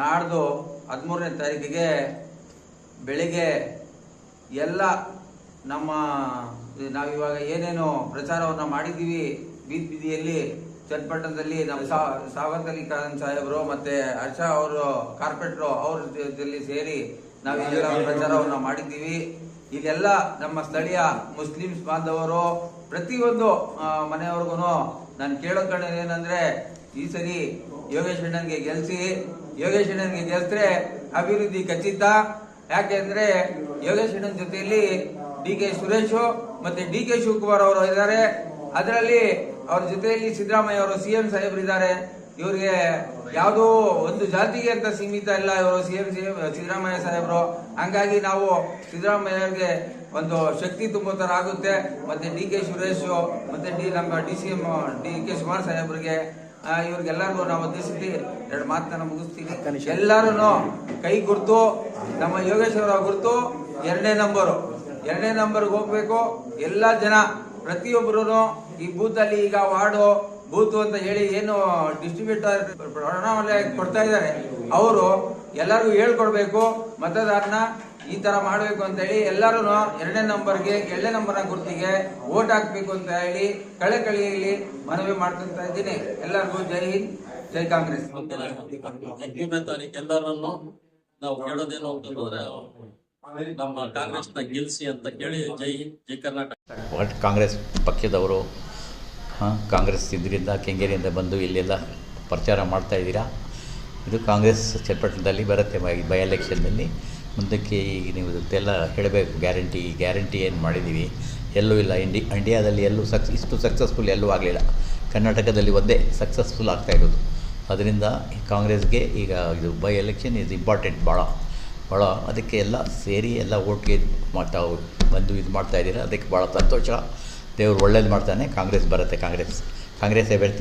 ನಾಡ್ದು ಹದಿಮೂರನೇ ತಾರೀಕಿಗೆ ಬೆಳಿಗ್ಗೆ ಎಲ್ಲ ನಮ್ಮ ನಾವಿವಾಗ ಏನೇನು ಪ್ರಚಾರವನ್ನು ಮಾಡಿದ್ದೀವಿ. ಬೀದಿ ಬೀದಿಯಲ್ಲಿ ಚನ್ನಪಟ್ಟಣದಲ್ಲಿ ನಮ್ಮ ಸಾವಂತ್ ಅಲಿ ಖಾನ್ ಸಾಹೇಬರು ಮತ್ತೆ ಹರ್ಷ ಅವರು ಕಾರ್ಪೆಟ್ರು ಅವ್ರ ಜೊತೆಯಲ್ಲಿ ಸೇರಿ ನಾವು ಇದೆಲ್ಲ ಪ್ರಚಾರವನ್ನು ಮಾಡಿದ್ದೀವಿ. ಇದೆಲ್ಲ ನಮ್ಮ ಸ್ಥಳೀಯ ಮುಸ್ಲಿಮ್ಸ್ ಬಾಂಧವರು ಪ್ರತಿಯೊಂದು ಮನೆಯವ್ರಿಗೂ ನಾನು ಕೇಳೋ ಕಣ ಏನಂದ್ರೆ ಈ ಸರಿ ಯೋಗೇಶ್ ಅಣ್ಣನ್ಗೆ ಗೆಲ್ಸಿ, ಯೋಗೇಶ್ ಅಣ್ಣನ್ಗೆ ಗೆಲ್ಸ್ರೆ ಅಭಿವೃದ್ಧಿ ಖಚಿತ. ಯಾಕೆಂದ್ರೆ ಯೋಗೇಶ್ ಅಣ್ಣನ ಜೊತೆಯಲ್ಲಿ ಡಿ ಕೆ ಸುರೇಶ್ ಮತ್ತೆ ಡಿ ಕೆ ಶಿವಕುಮಾರ್ ಅವರು ಇದ್ದಾರೆ. ಅದರಲ್ಲಿ ಅವ್ರ ಜೊತೆಯಲ್ಲಿ ಸಿದ್ದರಾಮಯ್ಯ ಅವರು ಸಿಎಂ ಸಾಹೇಬ್ರು ಇದ್ದಾರೆ. ಇವರಿಗೆ ಯಾವುದೋ ಒಂದು ಜಾತಿಗೆ ಅಂತ ಸೀಮಿತ ಇಲ್ಲ ಇವರು ಸಿಎಂ ಸಿದ್ದರಾಮಯ್ಯ ಸಾಹೇಬರು. ಹಂಗಾಗಿ ನಾವು ಸಿದ್ದರಾಮಯ್ಯಗೆ ಒಂದು ಶಕ್ತಿ ತುಂಬೋ ತರ ಆಗುತ್ತೆ. ಮತ್ತೆ ಡಿ ಕೆ ಸುರೇಶ್, ಮತ್ತೆ ಡಿ ನಮ್ಮ D C M, D K ಸುಮಾರ್ ಸಾಹೇಬ್ರಿಗೆ ಇವ್ರಿಗೆಲ್ಲರಿಗೂ ನಾವು ಉದ್ದೇಶಿಸಿ ಎರಡು ಮಾತನ್ನ ಮುಗಿಸ್ತೀನಿ ಎಲ್ಲರೂ ಕೈ ಗುರ್ತು ನಮ್ಮ ಯೋಗೇಶ್ವರ ಗುರ್ತು ಎರಡನೇ ನಂಬರು. ಎರಡನೇ ನಂಬರ್ಗೆ ಹೋಗ್ಬೇಕು. ಎಲ್ಲ ಜನ ಪ್ರತಿಯೊಬ್ಬರೂ ಈ ಬೂತಲ್ಲಿ ಅಲ್ಲಿ ಈಗ ವಾರ್ಡು ಬೂತು ಅಂತ ಹೇಳಿ ಏನು ಡಿಸ್ಟ್ರಿಬ್ಯೂಟರ್ ಕೊಡ್ತಾ ಇದ್ದಾರೆ. ಅವರು ಎಲ್ಲರಿಗೂ ಹೇಳ್ಕೊಡ್ಬೇಕು. ಮತದಾರನ ಈ ತರ ಮಾಡಬೇಕು ಅಂತ ಹೇಳಿ ಎಲ್ಲರೂ ಎರಡನೇ ನಂಬರ್ಗೆ ಎರಡನೇ ನಂಬರ್ನ ಗುರುತಿಗೆ ವೋಟ್ ಹಾಕ್ಬೇಕು ಅಂತ ಹೇಳಿ ಕಳೆ ಕಳಿಯಲ್ಲಿ ಮನವಿ ಮಾಡ್ಕೊಂತ ಇದ್ದೀನಿ. ಎಲ್ಲರಿಗೂ ಜೈ ಹಿಂದ್ ಜೈ ಕಾಂಗ್ರೆಸ್. ಎಲ್ಲರನ್ನು ನಾವು ಕೇಳೋದೇನು ಅಂತಂದ್ರೆ ನಮ್ಮ ಕಾಂಗ್ರೆಸ್ನ ಗೆಲ್ಸಿ ಅಂತ ಕೇಳಿ ಜೈ ಹಿಂದ್ ಜೈ ಕರ್ನಾಟಕ. ಕಾಂಗ್ರೆಸ್ ಪಕ್ಷದವರು ಹಾಂ ಕಾಂಗ್ರೆಸ್ ಇದರಿಂದ ಕೆಂಗೇರಿಯಿಂದ ಬಂದು ಇಲ್ಲೆಲ್ಲ ಪ್ರಚಾರ ಮಾಡ್ತಾ ಇದ್ದೀರಾ? ಇದು ಕಾಂಗ್ರೆಸ್ ಚನ್ನಪಟ್ಟಣದಲ್ಲಿ ಬರುತ್ತೆ ಬೈ- ಬೈ ಎಲೆಕ್ಷನ್ನಲ್ಲಿ ಮುಂದಕ್ಕೆ ಈಗ ನೀವು ಇದೆಲ್ಲ ಹೇಳಬೇಕು. ಗ್ಯಾರಂಟಿ ಗ್ಯಾರಂಟಿ ಏನು ಮಾಡಿದ್ದೀವಿ. ಎಲ್ಲೂ ಇಲ್ಲ. ಇಂಡಿ, ಇಂಡಿಯಾದಲ್ಲಿ ಎಲ್ಲೂ ಸಕ್ಸ್, ಇಷ್ಟು ಸಕ್ಸಸ್ಫುಲ್ ಎಲ್ಲೂ ಆಗಲಿಲ್ಲ. ಕರ್ನಾಟಕದಲ್ಲಿ ಒಂದೇ ಸಕ್ಸಸ್ಫುಲ್ ಆಗ್ತಾ ಇರೋದು. ಅದರಿಂದ ಕಾಂಗ್ರೆಸ್ಗೆ ಈಗ ಇದು ಬೈ ಎಲೆಕ್ಷನ್ ಇಸ್ ಇಂಪಾರ್ಟೆಂಟ್ ಭಾಳ ಭಾಳ ಅದಕ್ಕೆ ಎಲ್ಲ ಸೇರಿ ಎಲ್ಲ ಓಟ್ಗೆ ಮಾಡ್ತಾ ಬಂದು ಇದು ಮಾಡ್ತಾ ಇದ್ದೀರಾ. ಅದಕ್ಕೆ ಭಾಳ ಸಂತೋಷ. ದೇವ್ರು ಒಳ್ಳೇದು ಮಾಡ್ತಾನೆ. ಕಾಂಗ್ರೆಸ್ ಬರುತ್ತೆ ಕಾಂಗ್ರೆಸ್. ಕಾಂಗ್ರೆಸ್ ಅಭ್ಯರ್ಥಿ